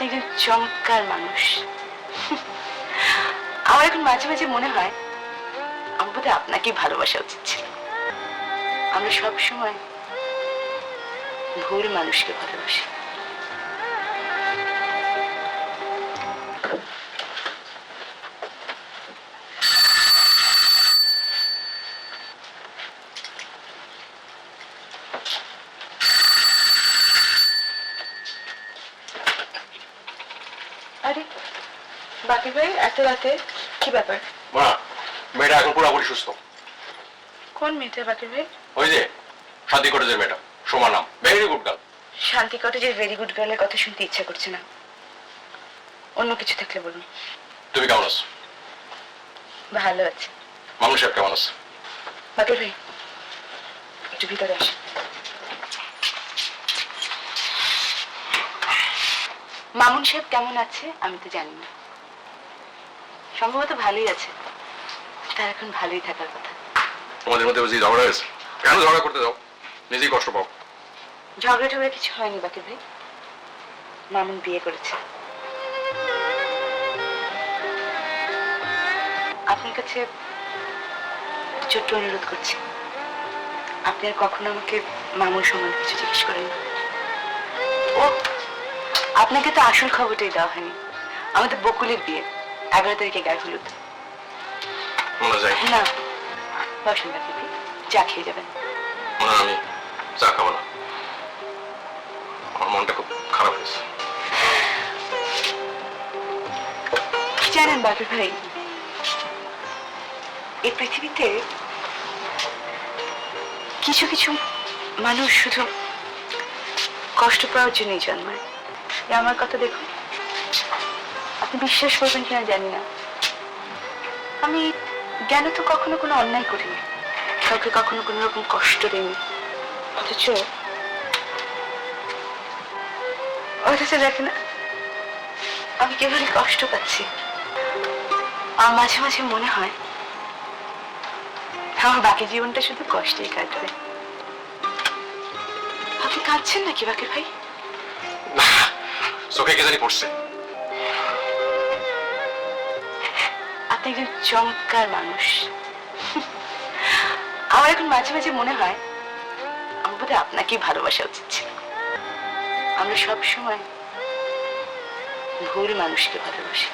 আপনি একজন চমৎকার মানুষ। আমার এখন মাঝে মাঝে মনে হয় আমার বোধহয় আপনাকেই ভালোবাসা উচিত ছিল। আমরা সবসময় ভুল মানুষকে ভালোবাসি। আরে বাকি ভাই এত রাতে কি ব্যাপার? মা মেয়েটা এখন পুরোপুরি সুস্থ। কোন মেয়েটা বাকি ভাই? ওই যে শান্তি কটেজের মেয়েটা সোমা নাম ভেরি গুড গার্ল শান্তি কটেজের ভেরি গুড গার্লের কথা শুনতে ইচ্ছা করছে না। অন্য কিছু থাকলে বলুন। তুমি কেমন আছো? ভালো আছে। মামুন সাহেব কেমন আছে? বাকি ভাই একটু ভিতরে আসে। মামুন সাহেব কেমন আছে? আমি তো জানি না। সম্ভবত ভালোই আছে। তার এখন ভালোই থাকার কথা। তোমাদের মধ্যে বুঝি ঝগড়া হয়েছে কেন ঝগড়া করতে যাও? নিজেই কষ্ট পাও। ঝগড়া টগড়া কিছু হয়নি বাকি ভাই। মামুন বিয়ে করেছে। আপনার কাছে ছোট্ট অনুরোধ করছি। আপনি আর কখনো আমাকে মামুন সম্বন্ধে কিছু জিজ্ঞেস করেন না। আপনাকে তো আসল খবরটাই দেওয়া হয়নি। আমাদের বকুলের বিয়ে এগারো তারিখে গায়ে হলুদ। না বসেন বাকি চা খেয়ে যাবেন। আমি চা খাব না। আমার মনটা খুব খারাপ হয়েছে। জানেন বাকি ভাই? এই পৃথিবীতে কিছু কিছু মানুষ শুধু কষ্ট পাওয়ার জন্যই জন্মায়। এ আমার কথা দেখুন। আপনি বিশ্বাস করবেন কিনা জানি না। আমি জ্ঞান তো কখনো কোনো অন্যায় করিনি। কাউকে কখনো কোনো রকম কষ্ট দিইনি। অথচ অথচ দেখে না, আমি কেবলই কষ্ট পাচ্ছি। আর মাঝে মাঝে মনে হয়, আমার বাকি জীবনটা শুধু কষ্টেই কাটবে। আপনি কাঁদছেন নাকি বাকি ভাই? চোখে কে জানি পড়ছে। আপনি একজন চমৎকার মানুষ। আমার এখন মাঝে মাঝে মনে হয় আমার বোধহয় আপনাকেই ভালোবাসা উচিত ছিল। আমরা সবসময় ভুল মানুষকে ভালোবাসি।